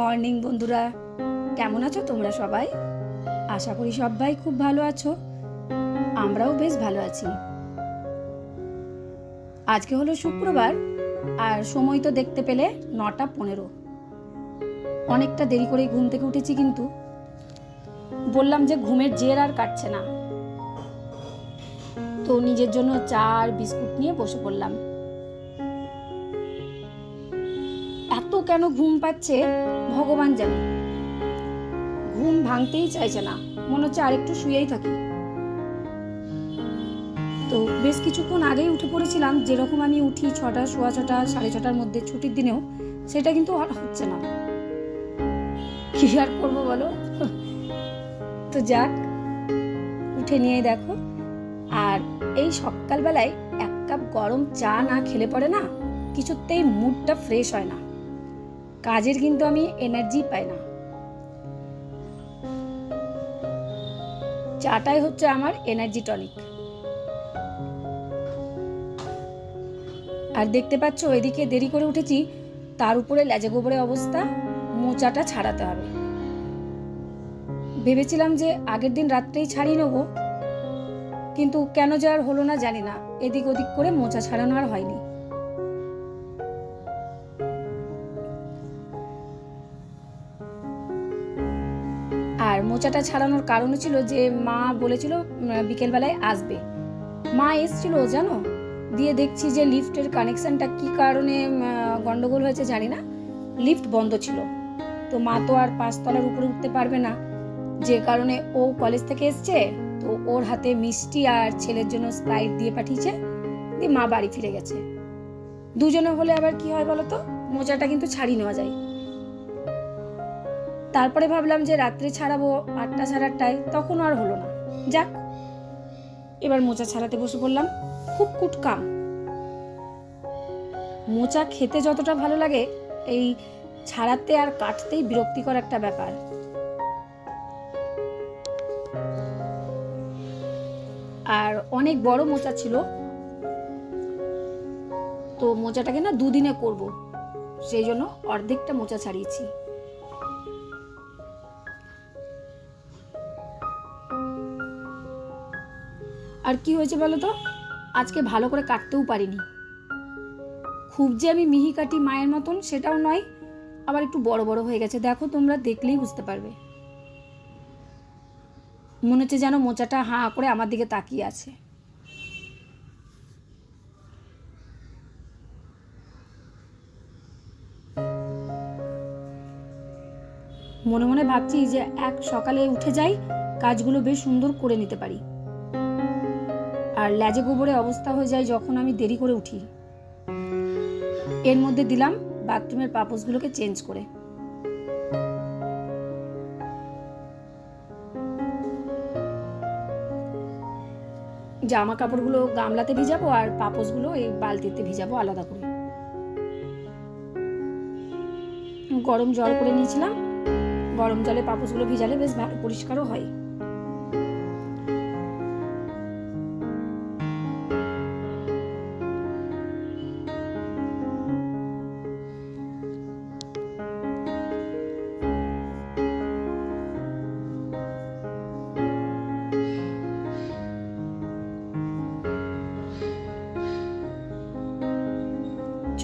Morning বন্ধুরা। কেমন আছো তোমরা সবাই? আশা করি সবাই খুব ভালো আছো। আমরাও বেশ ভালো আছি। আজকে হলো শুক্রবার, আর সময় তো দেখতে পেলে নটা পনেরো। অনেকটা দেরি করে ঘুম থেকে উঠেছি কিন্তু। বললাম যে ঘুমের জের আর কাটছে না। তো নিজের জন্য চা আর বিস্কুট নিয়ে বসে পড়লাম। কেন ঘুম পাচ্ছে? ভগবান জানে। ঘুম ভাঙতেই চাইছে না। মনে হচ্ছে আরেকটু শুয়েই থাকি। তো বেশ কিছুক্ষণ আগেই উঠে পড়েছিলাম। যেরকম আমি উঠি ছটা, সোয়া ছটা, সাড়ে ছটার মধ্যে ছুটির দিনেও, সেটা কিন্তু আর হচ্ছে না। কি আর করব বলো? তো যাক, উঠে নিয়ে দেখো। আর এই সকালবেলায় এক কাপ গরম চা না খেলে পড়ে না? কিছুতেই মুডটা ফ্রেশ হয় না। কাজের কিন্তু আমি এনার্জি পাই না। চাটাই হচ্ছে আমার এনার্জি টনিক আর দেখতে পাচ্ছ, এদিকে দেরি করে উঠেছি, তার উপরে লেজে গোবরে অবস্থা, মোচাটা ছাড়াতে হবে। ভেবেছিলাম যে আগের দিন রাত্রেই ছাড়িয়ে নেব, কিন্তু কেন যে আর হলো না জানি না, এদিক ওদিক করে মোচা ছাড়ানো আর হয়নি। মোচাটা ছাড়ানোর কারণ ছিল যে মা বলেছিল বিকেলবেলায় আসবে। মা এসছিল, জানো? দিয়ে দেখছি যে লিফটের কানেকশনটা কি কারণে গন্ডগোল হয়েছে জানি না, লিফট বন্ধ ছিল। তো মা তো আর পাঁচতলার উপরে উঠতে পারবে না। যে কারণে ও কলেজ থেকে এসছে, তো ওর হাতে মিষ্টি আর ছেলের জন্য স্প্রাইট দিয়ে পাঠিয়েছে, দিয়ে মা বাড়ি ফিরে গেছে। দুজনে হলে আবার কি হয় বলো তো? মোচাটা কিন্তু ছাড়িয়ে নেওয়া যায়। তারপরে ভাবলাম যে রাত্রে ছাড়াবো আটটা সাড়ে আটটায়, তখন আর হলো না। যাক, এবার মোচা ছাড়াতে বসে পড়লাম। খুব কুটকাম। মোচা খেতে যতটা ভালো লাগে, এই ছাড়াতে আর কাটতেই বিরক্তিকর একটা ব্যাপার। আর অনেক বড় মোচা ছিল। তো মোচাটাকে না দুদিনে করব, সেই জন্য অর্ধেকটা মোচা ছাড়িয়েছি। আর কি হয়েছে বলো তো? আজকে ভালো করে কাটতেও পারিনি। খুব যে আমি মিহি কাটি মায়ের মতন সেটাও নয়, আবার একটু বড় বড় হয়ে গেছে। দেখো তোমরা, দেখলেই বুঝতে পারবে। মনে হচ্ছে যেন মোচাটা হাঁ করে আমার দিকে তাকিয়ে আছে। মনে মনে ভাবছি যে এক সকালে উঠে যাই, কাজগুলো বেশ সুন্দর করে নিতে পারি। আর ল্যাজে গোবরে অবস্থা হয়ে যায় যখন আমি দেরি করে উঠি। এর মধ্যে দিলাম বাথরুমের পাপোসগুলোকে চেঞ্জ করে। জামা কাপড়গুলো গামলাতে ভিজাবো আর পাপোসগুলো এই বালতিতে ভিজাবো আলাদা করে। গরম জল করে নিয়েছিলাম। গরম জলে পাপোসগুলো ভিজালে বেশ ভালো পরিষ্কারও হয়।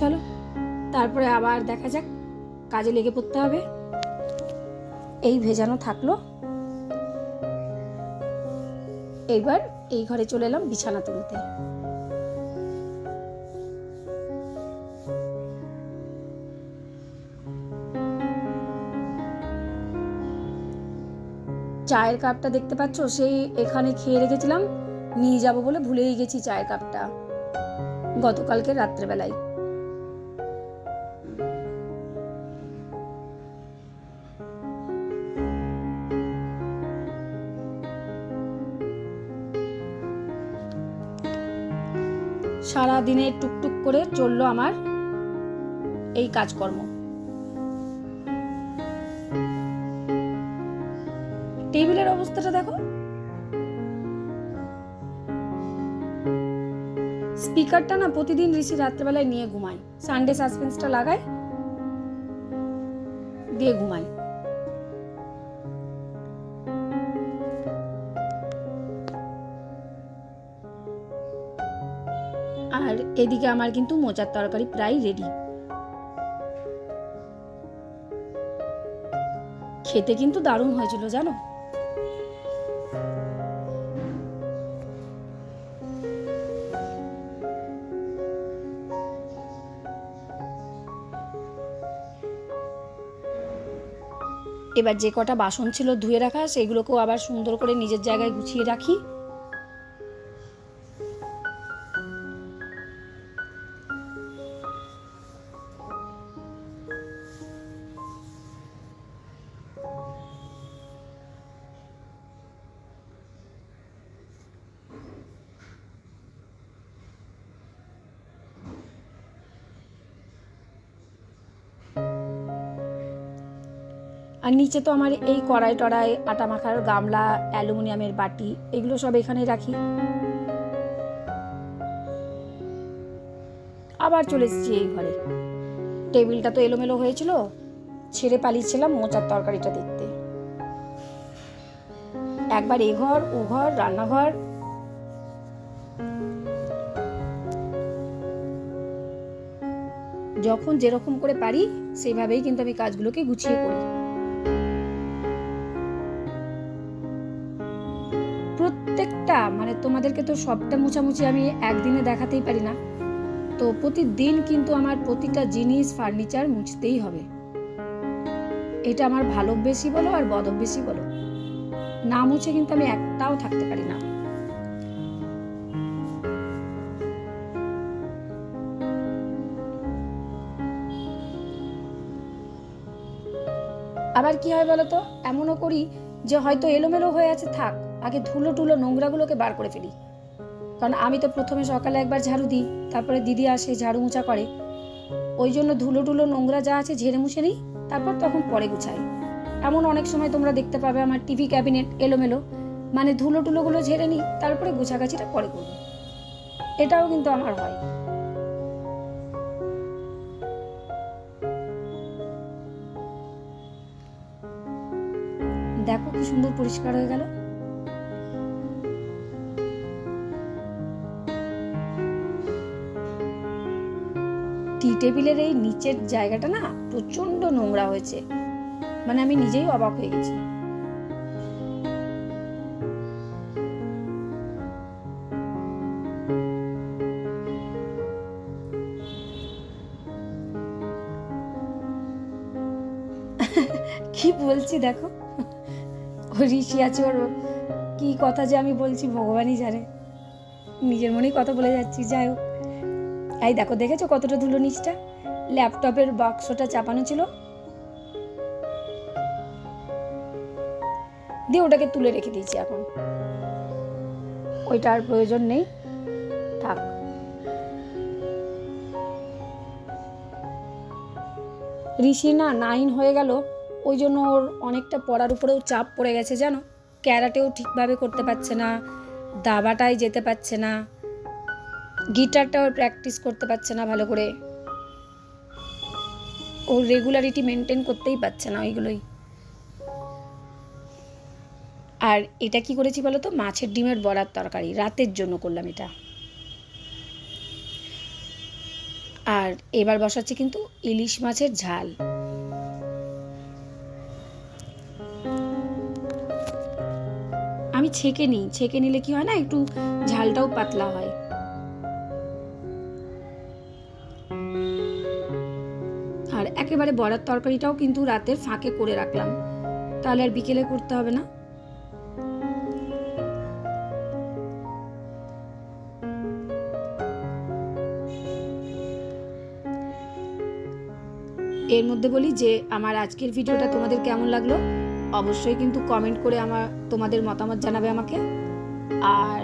চলো, তারপরে আবার দেখা যাক, কাজে লেগে পড়তে হবে। এই ভেজানো থাকল। এইবার এই ঘরে চলে এলাম বিছানা তুলতে। চায়ের কাপটা দেখতে পাচ্ছ? সেই এখানে খেয়ে রেখেছিলাম, নিয়ে যাব বলে ভুলেই গেছি চায়ের কাপটা। গতকালকে রাত্রেবেলায়। সারা দিনে টুকটুক করে চলল আমার এই কাজকর্ম। টেবিলের অবস্থাটা দেখো। স্পিকারটা না প্রতিদিন ঋষি রাত্রেবেলায় নিয়ে ঘুমায়। সানডে সাসপেন্সটা লাগায়, দিয়ে ঘুমাই এদিকে আমার কিন্তু মোচার তরকারি প্রায় রেডি খেতে কিন্তু দারুণ হয়েছিল, জানো? এবার যে কটা বাসন ছিল ধুয়ে রাখা সেগুলোকেও আবার সুন্দর করে নিজের জায়গায় গুছিয়ে রাখি। আর নিচে তো আমার এই কড়াই টড়াই, আটা মাখার গামলা, অ্যালুমিনিয়ামের বাটি, এগুলো সব এখানে রাখি। আবার চলে এসেছি এই ঘরে। টেবিলটা তো এলোমেলো হয়েছিল, ছেড়ে পালিয়েছিলাম মোচার তরকারিটা দেখতে। একবার এ ঘর, ও ঘর, রান্নাঘর। যখন যেরকম করে পারি সেইভাবেই কিন্তু আমি কাজগুলোকে গুছিয়ে করি। তোমাদেরকে তো সবটা মুছামুছি আমি একদিনে দেখাতেই পারি না। তো প্রতিদিন কিন্তু আমার প্রতিটা জিনিস, ফার্নিচার মুছতেই হবে। এটা আমার ভালো বেশি বলো আর বদ বেশি বলো। না মুছে কিন্তু আমি একটাও থাকতে পারি না। আবার কি হয় বলো তো? এমনও করি যে হয়তো এলোমেলো হয়ে আছে, থাক। আগে ধুলো টুলো নোংরাগুলোকে বার করে ফেলি। কারণ আমি তো প্রথমে সকালে একবার ঝাড়ু দিই, তারপরে দিদি আসে, ঝাড়ু মুছা করে। ওই জন্য ধুলো টুলো নোংরা যা আছে ঝেড়ে মুছে নিই, তারপর তখন পরে গুছাই। এমন অনেক সময় তোমরা দেখতে পাবে আমার টিভি ক্যাবিনেট এলোমেলো। মানে ধুলো টুলোগুলো ঝেড়ে নিই, তারপরে গুছাগাছিটা পরে করব। এটাও কিন্তু আমার হয়। দেখো কি সুন্দর পরিষ্কার হয়ে গেল। টেবিলের এই নিচের জায়গাটা না প্রচণ্ড নোংরা হয়েছে। মানে আমি নিজেই অবাক হয়ে গেছি। কি বলছি দেখো? ঋষি আছে ওর, কি কথা যে আমি বলছি ভগবানই জানে। নিজের মনেই কথা বলে যাচ্ছি, যাই হোক। এই দেখো, দেখেছ কতটা ধুলো নিচটা? ল্যাপটপের বাক্সটা চাপানো ছিল। দিয়ে ওটাকে তুলে রেখে দিয়েছি এখন। ওইটার প্রয়োজন নেই। থাক। ঋষি না নাইন হয়ে গেল। ওই জন্য ওর অনেকটা পড়ার উপরেও চাপ পড়ে গেছে, জানো? ক্যারাটেও ঠিকভাবে করতে পারছে না দাবাটায় যেতে পারছে না। গিটারটাও প্র্যাকটিস করতে পারছে না ভালো করে। ও রেগুলারিটি মেনটেন করতেই পারছে না ওইগুলোই। আর এটা কি করেছি বলো তো? মাছের ডিমের বড়ার তরকারি। রাতের জন্য করলাম এটা। আর এবার বসাচ্ছি কিন্তু ইলিশ মাছের ঝাল। আমি ছেঁকে নিই। ছেঁকে নিলে কি হয় না? একটু ঝালটাও পাতলা হয়। একেবারে বড়ার তরকারিটাও কিন্তু রাতের ফাঁকে করে রাখলাম। তাহলে আর বিকেলে করতে হবে না? এর মধ্যে বলি যে, আমার আজকের ভিডিওটা তোমাদের কেমন লাগল? অবশ্যই কিন্তু কমেন্ট করে আমার, তোমাদের মতামত জানাবে আমাকে। আর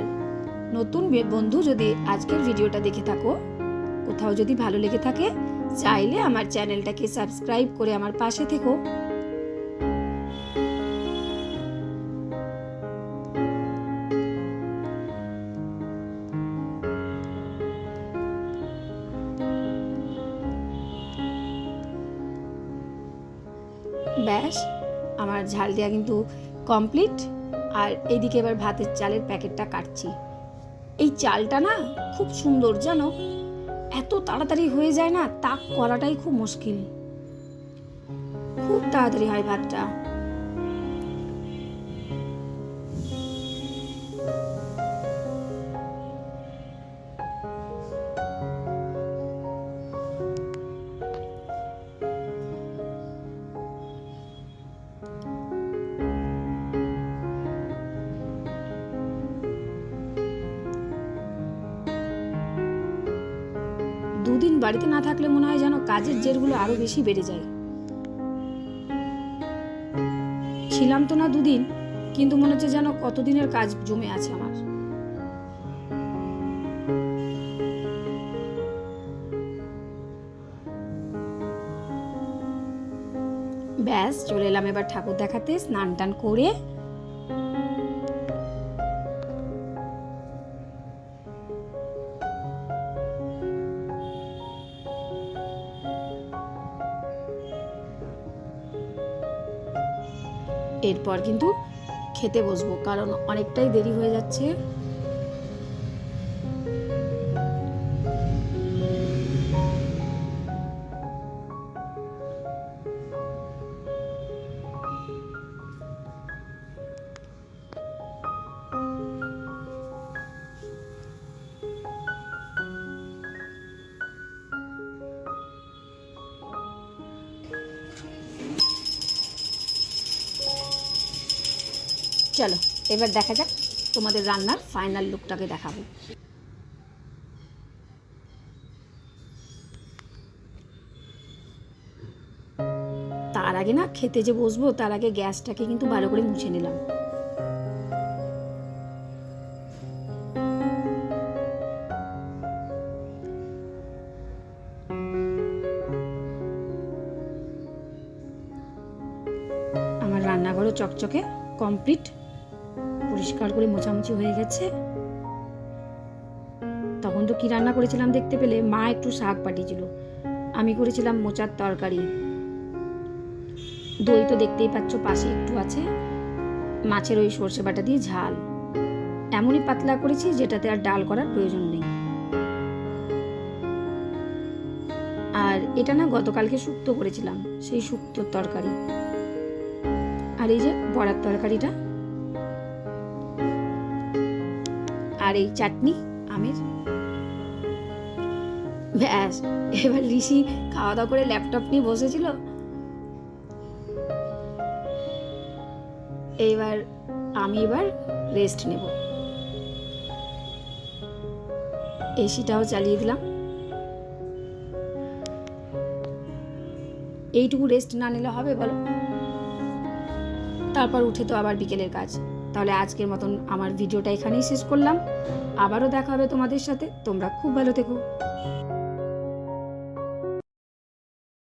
নতুন বন্ধু যদি আজকের ভিডিওটা দেখে থাকো, কোথাও যদি ভালো লেগে থাকে চাইলে আমার চ্যানেলটাকে সাবস্ক্রাইব করে আমার পাশে থেকো। ব্যাস, আমার ঝাল দেওয়া কিন্তু কমপ্লিট। আর এইদিকে এবার ভাতের চালের প্যাকেটটা কাটছি। এই চালটা না খুব সুন্দর, জানো? এত তাড়াতাড়ি হয়ে যায় না তা করাটাই খুব মুশকিল। খুব তাড়াতাড়ি হয় ভাতটা। বাড়িতে না থাকলে মনে হয় যেন কাজের জেরগুলো আরও বেশি বেড়ে যায়। ছিলাম তো না দুদিন, কিন্তু মনে হচ্ছে যেন কতদিনের কাজ জমে আছে আমার। ব্যাস, চলে এলাম এবার ঠাকুর দেখাতে, স্নান টান করে এরপর কিন্তু খেতে বসবো কারণ অনেকটাই দেরি হয়ে যাচ্ছে। চলো, এবার দেখা যাক তোমাদের রান্নার ফাইনাল লুকটাকে দেখাবো। তার আগে না খেতে যে বসবো, তার আগে গ্যাসটাকে কিন্তু ভালো করে মুছে নিলাম। আমার রান্নাঘরও চকচকে কমপ্লিট পরিষ্কার করে মোছামুছি হয়ে গেছে। তখন তো কি রান্না করেছিলাম দেখতে পেলে, মা একটু শাক পাঠিয়েছিল। আমি করেছিলাম মোচার তরকারি। দই তো দেখতেই পাচ্ছ পাশে একটু আছে। মাছের ওই সর্ষে বাটা দিয়ে ঝাল। এমনই পাতলা করেছি যেটাতে আর ডাল করার প্রয়োজন নেই। আর এটা না গতকালকে শুক্তো করেছিলাম, সেই শুক্তোর তরকারি। আর এই যে বড়ার তরকারিটা। আর এই চাটনি আমের। ব্যাস, এবার ঋষি খাওয়া দাওয়া করে ল্যাপটপ নিয়ে বসেছিল। এইবার আমি এবার রেস্ট নেব। এসিটাও চালিয়ে দিলাম। এইটুকু রেস্ট না নিলে হবে বলো? তারপর উঠে তো আবার বিকেলের কাজ। তাহলে আজকের মতন আমার ভিডিওটা এখানেই শেষ করলাম। আবারও দেখা হবে তোমাদের সাথে। তোমরা খুব ভালো থেকো।